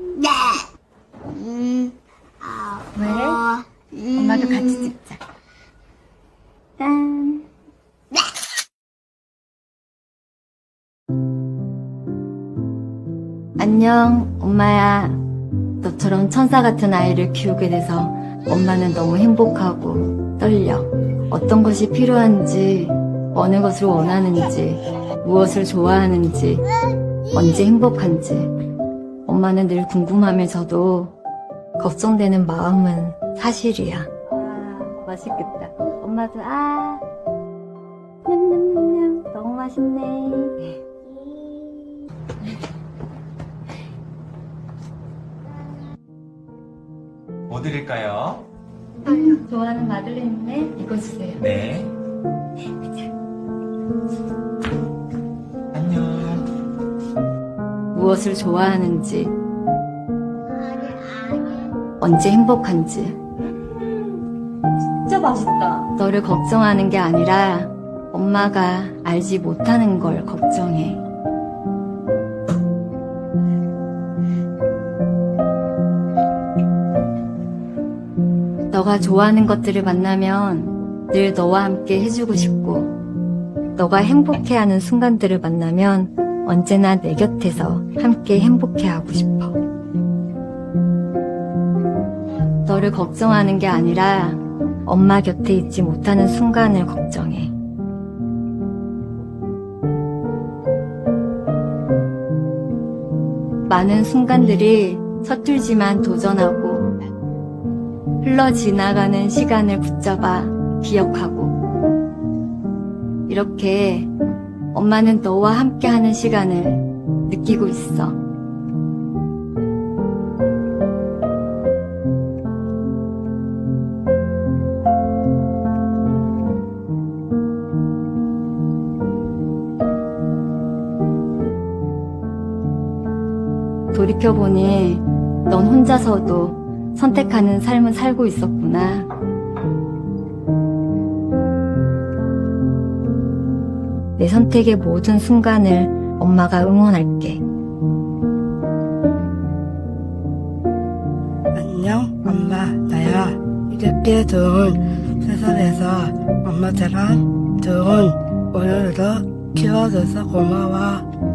네. 음, 아, 왜? 어, 음, 엄마도 같이 찍자. 짠. 안녕, 엄마야. 너처럼 천사 같은 아이를 키우게 돼서 엄마는 너무 행복하고 떨려. 어떤 것이 필요한지, 어느 것을 원하는지, 무엇을 좋아하는지, 언제 행복한지. 엄마는 늘 궁금하면서도 걱정되는 마음은 사실이야. 아, 맛있겠다. 엄마도 아. 냠냠냠냠. 너무 맛있네. 뭐 드릴까요? 좋아하는 마들렌인데 이거 주세요. 네. 무엇을 좋아하는지, 언제 행복한지. 진짜 맛있다. 너를 걱정하는 게 아니라 엄마가 알지 못하는 걸 걱정해. 너가 좋아하는 것들을 만나면 늘 너와 함께 해주고 싶고, 너가 행복해하는 순간들을 만나면 언제나 내 곁에서 함께 행복해하고 싶어. 너를 걱정하는 게 아니라 엄마 곁에 있지 못하는 순간을 걱정해. 많은 순간들이 서툴지만 도전하고 흘러 지나가는 시간을 붙잡아 기억하고 이렇게 엄마는 너와 함께하는 시간을 느끼고 있어. 돌이켜보니 넌 혼자서도 선택하는 삶을 살고 있었구나. 내 선택의 모든 순간을 엄마가 응원할게. 안녕, 엄마, 나야. 이렇게 좋은 세상에서 엄마처럼 좋은 오늘도 키워줘서 고마워.